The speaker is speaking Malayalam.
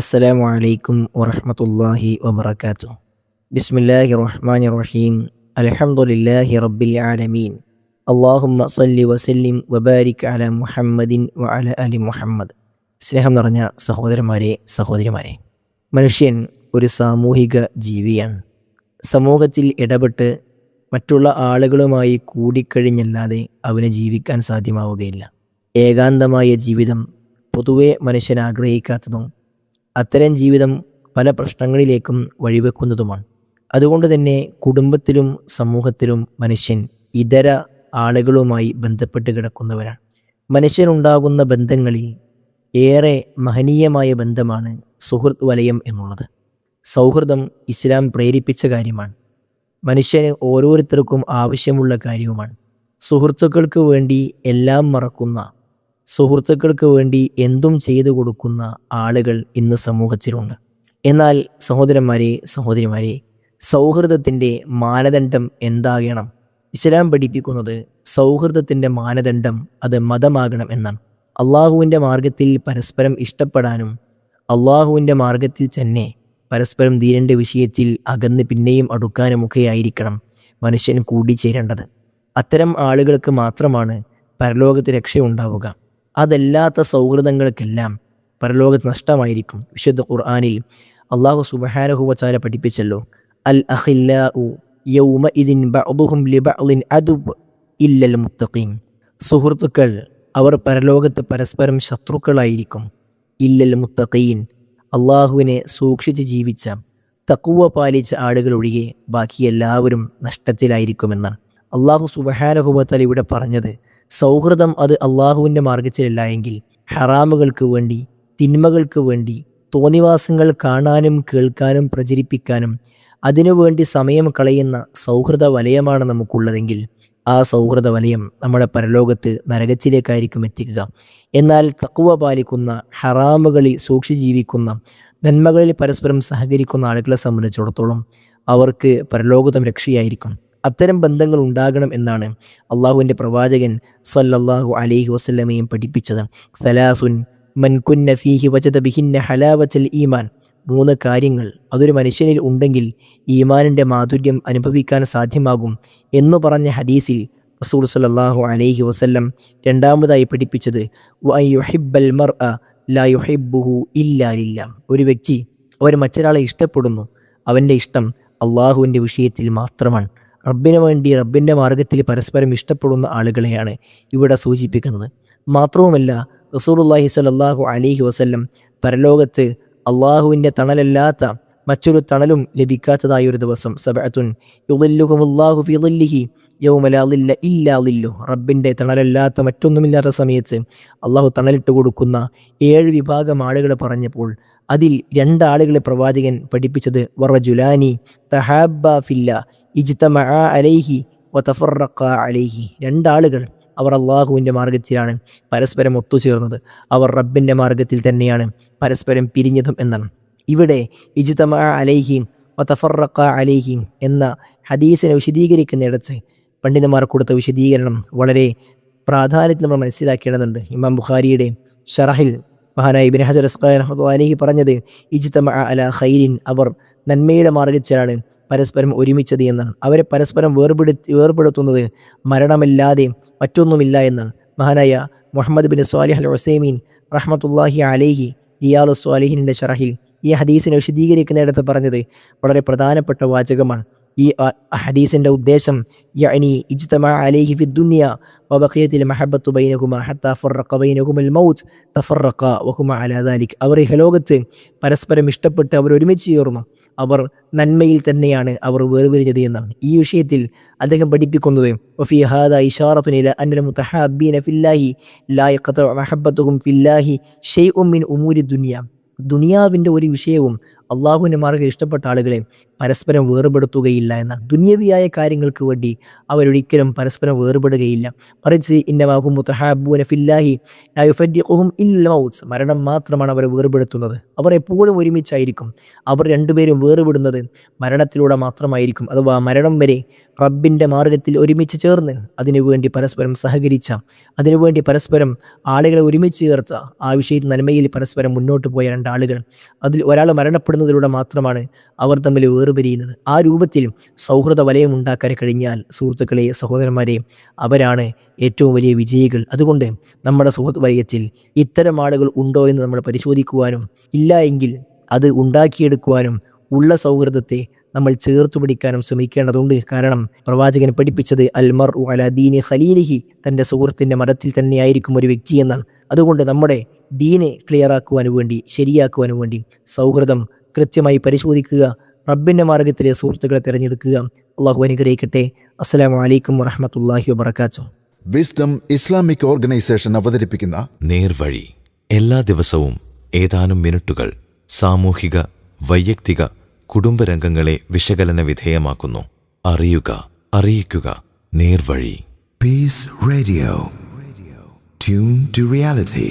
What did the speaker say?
അസ്സലാമു അലൈക്കും വറഹമത്തല്ലാഹി വബർക്കാത്തു ബിസ്മില്ലാഹി റഹ്മാൻ റഹീം. അലഹമുല്ലാഹി റബ്ബിൽ ആലമീൻ. അള്ളാഹുമ്മ സല്ലി വസല്ലിം വബാരിക് അല മുഹമ്മദിൻ വ അല അലി മുഹമ്മദ്. സ്നേഹം നിറഞ്ഞ സഹോദരന്മാരെ സഹോദരിമാരെ മനുഷ്യൻ ഒരു സാമൂഹിക ജീവിയാണ്. സമൂഹത്തിൽ ഇടപെട്ട് മറ്റുള്ള ആളുകളുമായി കൂടിക്കഴിഞ്ഞല്ലാതെ അവന് ജീവിക്കാൻ സാധ്യമാവുകയില്ല. ഏകാന്തമായ ജീവിതം പൊതുവെ മനുഷ്യൻ ആഗ്രഹിക്കാത്തതും അത്തരം ജീവിതം പല പ്രശ്നങ്ങളിലേക്കും വഴിവെക്കുന്നതുമാണ്. അതുകൊണ്ട് തന്നെ കുടുംബത്തിലും സമൂഹത്തിലും മനുഷ്യൻ ഇതര ആളുകളുമായി ബന്ധപ്പെട്ട് കിടക്കുന്നവരാണ് മനുഷ്യനുണ്ടാകുന്ന ബന്ധങ്ങളിൽ ഏറെ മഹനീയമായ ബന്ധമാണ് സുഹൃത്ത് വലയം എന്നുള്ളത്. സൗഹൃദം ഇസ്ലാം പ്രേരിപ്പിച്ച കാര്യമാണ്. മനുഷ്യന് ഓരോരുത്തർക്കും ആവശ്യമുള്ള കാര്യവുമാണ്. സുഹൃത്തുക്കൾക്ക് വേണ്ടി എല്ലാം മറക്കുന്ന സുഹൃത്തുക്കൾക്ക് വേണ്ടി എന്തും ചെയ്തു കൊടുക്കുന്ന ആളുകൾ ഇന്ന് സമൂഹത്തിലുണ്ട്. എന്നാൽ സഹോദരന്മാരെ സഹോദരിമാരെ സൗഹൃദത്തിന്റെ മാനദണ്ഡം എന്താകണം? ഇസ്ലാം പഠിപ്പിക്കുന്നത് സൗഹൃദത്തിന്റെ മാനദണ്ഡം അത് മതമാകണം എന്നാണ്. അള്ളാഹുവിന്റെ മാർഗത്തിൽ പരസ്പരം ഇഷ്ടപ്പെടാനും അള്ളാഹുവിന്റെ മാർഗത്തിൽ തന്നെ പരസ്പരം ധീരന്റെ വിഷയത്തിൽ അകന്ന് പിന്നെയും അടുക്കാനുമൊക്കെ ആയിരിക്കണം മനുഷ്യൻ കൂടിച്ചേരേണ്ടത്. അത്തരം ആളുകൾക്ക് മാത്രമാണ് പരലോകത്ത് രക്ഷയുണ്ടാവുക. അതല്ലാത്ത സൗഹൃദങ്ങൾക്കെല്ലാം പരലോകത്ത് നഷ്ടമായിരിക്കും. വിശുദ്ധ ഖുർആാനിൽ അള്ളാഹു സുബഹാനഹുവച്ചാല പഠിപ്പിച്ചല്ലോ അൽ അഖില്ലാഉ ബഅദുഹും ഇല്ലൽ മുത്തഖീൻ. സുഹൃത്തുക്കൾ അവർ പരലോകത്ത് പരസ്പരം ശത്രുക്കളായിരിക്കും. ഇല്ലൽ മുത്തഖീൻ അള്ളാഹുവിനെ സൂക്ഷിച്ച് ജീവിച്ച തക്കുവ പാലിച്ച ആളുകൾ ഒഴികെ ബാക്കി എല്ലാവരും നഷ്ടത്തിലായിരിക്കുമെന്നാണ്. അള്ളാഹു സുബഹാനഹുബത്താൽ ഇവിടെ പറഞ്ഞത് സൗഹൃദം അത് അള്ളാഹുവിന്റെ മാർഗത്തിലല്ല എങ്കിൽ ഹറാമുകൾക്ക് വേണ്ടി തിന്മകൾക്ക് വേണ്ടി തോന്നിവാസങ്ങൾ കാണാനും കേൾക്കാനും പ്രചരിപ്പിക്കാനും അതിനുവേണ്ടി സമയം കളയുന്ന സൗഹൃദ വലയമാണ് നമുക്കുള്ളതെങ്കിൽ ആ സൗഹൃദ വലയം നമ്മുടെ പരലോകത്ത് നരകത്തിലേക്കായിരിക്കും എത്തിക്കുക. എന്നാൽ തക്കുവ പാലിക്കുന്ന ഹറാമുകളിൽ സൂക്ഷി ജീവിക്കുന്ന നന്മകളിൽ പരസ്പരം സഹകരിക്കുന്ന ആളുകളെ സംബന്ധിച്ചിടത്തോളം അവർക്ക് പരലോകതം രക്ഷയായിരിക്കും. അത്തരം ബന്ധങ്ങൾ ഉണ്ടാകണം എന്നാണ് അള്ളാഹുവിന്റെ പ്രവാചകൻ സല്ലല്ലാഹു അലൈഹി വസ്ലമയും പഠിപ്പിച്ചത്. സലാസുൻ മൻകുന്ന ഫീഹി വചത ബിഹിന്ന ഹലാവച്ചൽ ഈമാൻ. മൂന്ന് കാര്യങ്ങൾ. അതൊരു മനുഷ്യനിൽ ഉണ്ടെങ്കിൽ ഈമാനിന്റെ മാധുര്യം അനുഭവിക്കാൻ സാധ്യമാകും എന്നു പറഞ്ഞ ഹദീസിൽ റസൂൽ സല്ലല്ലാഹു അലൈഹി വസല്ലം രണ്ടാമതായി പഠിപ്പിച്ചത്. ലാ ഒരു വ്യക്തി അവർ മറ്റൊരാളെ ഇഷ്ടപ്പെടുന്നു. അവന്റെ ഇഷ്ടം അള്ളാഹുവിന്റെ വിഷയത്തിൽ മാത്രമാണ്. റബ്ബിന് വേണ്ടി റബ്ബിന്റെ മാർഗത്തിൽ പരസ്പരം ഇഷ്ടപ്പെടുന്ന ആളുകളെയാണ് ഇവിടെ സൂചിപ്പിക്കുന്നത്. മാത്രവുമല്ല റസൂലുള്ളാഹി സ്വല്ലല്ലാഹു അലിഹി വസല്ലം പരലോകത്ത് അള്ളാഹുവിന്റെ തണലല്ലാത്ത മറ്റൊരു തണലും ലഭിക്കാത്തതായ ഒരു ദിവസം സബഅത്തുൻ യുദില്ലുഹുമുല്ലാഹു ഫി യൗമലാലില്ല ഇല്ലാദില്ലു റബ്ബിന്റെ തണലല്ലാത്ത മറ്റൊന്നുമില്ലാത്ത സമയത്ത് അള്ളാഹു തണലിട്ട് കൊടുക്കുന്ന ഏഴ് വിഭാഗം ആളുകളെ പറഞ്ഞപ്പോൾ അതിൽ രണ്ടാളുകളെ പ്രവാചകൻ പഠിപ്പിച്ചത് വറജുലാനി തഹാബ ഫില്ല ഇജ്തമ അലൈഹി വതഫറഖ അലൈഹി. രണ്ടാളുകൾ അവർ അള്ളാഹുവിന്റെ മാർഗത്തിലാണ് പരസ്പരം ഒത്തുചേർന്നത്. അവർ റബ്ബിന്റെ മാർഗത്തിൽ തന്നെയാണ് പരസ്പരം പിരിഞ്ഞതും എന്നാണ്. ഇവിടെ ഇജ്തമ അലൈഹി വതഫറഖ അലൈഹി എന്ന ഹദീസിനെ വിശദീകരിക്കുന്നിടത്ത് പണ്ഡിതന്മാർ കൊടുത്ത വിശദീകരണം വളരെ പ്രാധാന്യത്തിൽ നമ്മൾ മനസ്സിലാക്കേണ്ടതുണ്ട്. ഇമാം ബുഖാരിയുടെ ഷറഹിൽ മഹാനായ ഇബിൻ ഹജർ അലഹി പറഞ്ഞത് ഇജ്തമ അല ഖൈരിൻ. അവർ നന്മയുടെ മാർഗത്തിലാണ് പരസ്പരം ഒരുമിച്ചത് എന്നാണ്. അവരെ പരസ്പരം വേർപെടുത്തി വേർപെടുത്തുന്നത് മരണമില്ലാതെയും മറ്റൊന്നുമില്ല എന്നാണ്. മഹാനായ Muhammad bin Salih al Uthaymeen റഹ്മത്തുല്ലാഹി അലേഹി ഇയാലു സ്വാലിഹിന്റെ ഷറഹിൽ ഈ ഹദീസിനെ വിശദീകരിക്കുന്നിടത്ത് പറഞ്ഞത് വളരെ പ്രധാനപ്പെട്ട വാചകമാണ്. ഈ ഹദീസിന്റെ ഉദ്ദേശം യഅനി ഇജ്തമ അലൈഹി ഫി ദുനിയ വബഖിയത്തിൽ മഹബത്തു ബൈനഹുമ ഹത്ത ഫറഖ ബൈനഹുമൽ മൗത്ത് തഫറഖ വഹുമ അലാ ദാലിക്. അവർ ഹലോകത്ത് പരസ്പരം ഇഷ്ടപ്പെട്ട് അവർ ഒരുമിച്ച് ചേർന്നു. അവർ നന്മയിൽ തന്നെയാണ് അവർ വേർപിരിഞ്ഞത് എന്നാണ്. ഈ വിഷയത്തിൽ അദ്ദേഹം പഠിപ്പിക്കുന്നത് ദുനിയാവിന്റെ ഒരു വിഷയവും അള്ളാഹുവിന്റെ മാർഗം ഇഷ്ടപ്പെട്ട ആളുകളെ പരസ്പരം വേർപെടുത്തുകയില്ല എന്ന ദുന്യവിയായ കാര്യങ്ങൾക്ക് വേണ്ടി അവരൊരിക്കലും പരസ്പരം വേർപെടുകയില്ല. മറിച്ച് ഇന്നമാഹും മുത്തഹാബൂന ഫില്ലാഹി ലായുഫദ്ദിഖുഹും ഇല്ലൗസ് മരണം മാത്രമാണ് അവരെ വേർപെടുത്തുന്നത്. അവർ എപ്പോഴും ഒരുമിച്ചായിരിക്കും. അവർ രണ്ടുപേരും വേർപെടുന്നത് മരണത്തിലൂടെ മാത്രമായിരിക്കും. അഥവാ മരണം വരെ റബ്ബിന്റെ മാർഗത്തിൽ ഒരുമിച്ച് ചേർന്ന് അതിനുവേണ്ടി പരസ്പരം സഹകരിച്ച അതിനുവേണ്ടി പരസ്പരം ആളുകളെ ഒരുമിച്ച് ചേർത്ത ആ വിഷയത്തിൽ നന്മയിൽ പരസ്പരം മുന്നോട്ട് പോയ രണ്ടാളുകൾ. അതിൽ ഒരാൾ മരണപ്പെടുന്നതിലൂടെ മാത്രമാണ് അവർ തമ്മിൽ വേർപിരിയുന്നത് ആ രൂപത്തിൽ സൗഹൃദ വലയം ഉണ്ടാക്കാൻ കഴിഞ്ഞാൽ സുഹൃത്തുക്കളെ സഹോദരന്മാരെ അവരാണ് ഏറ്റവും വലിയ വിജയികൾ. അതുകൊണ്ട് നമ്മുടെ സുഹൃത്ത് വലയത്തിൽ ഇത്തരം ആളുകൾ ഉണ്ടോ എന്ന് നമ്മൾ പരിശോധിക്കുവാനും ഇല്ല എങ്കിൽ അത് ഉണ്ടാക്കിയെടുക്കുവാനും ഉള്ള സൗഹൃദത്തെ നമ്മൾ ചേർത്തു പിടിക്കാനും ശ്രമിക്കേണ്ടതുണ്ട്. കാരണം പ്രവാചകൻ പഠിപ്പിച്ചത് അൽമർ അലദീനി ഖലീലിഹി തന്റെ സുഹൃത്തിന്റെ മതത്തിൽ തന്നെയായിരിക്കും ഒരു വ്യക്തി എന്നാണ് അതുകൊണ്ട് നമ്മുടെ ദീനെ ക്ലിയർ ആക്കുവാൻ വേണ്ടി ശരിയാക്കുവാൻ വേണ്ടി സൗഹൃദം കൃത്യമായി പരിശോധിക്കുക റബ്ബിന്റെ മാർഗത്തിലെ സുഹൃത്തുക്കളെ തിരഞ്ഞെടുക്കുക. അള്ളാഹു അനുഗ്രഹിക്കട്ടെ. അസ്സലാമു വലൈക്കും വറഹമത്തല്ലാഹി വബർക്കാച്ചു വിസ്ഡം ഇസ്ലാമിക് ഓർഗനൈസേഷൻ അവതരിപ്പിക്കുന്ന നേർവഴി. എല്ലാ ദിവസവും ഏതാനും മിനിറ്റുകൾ സാമൂഹിക വൈയക്തിക കുടുംബരംഗങ്ങളെ വിശകലന വിധേയമാക്കുന്നു. അറിയുക അറിയിക്കുക. നേർവഴി. Peace Radio tune to reality.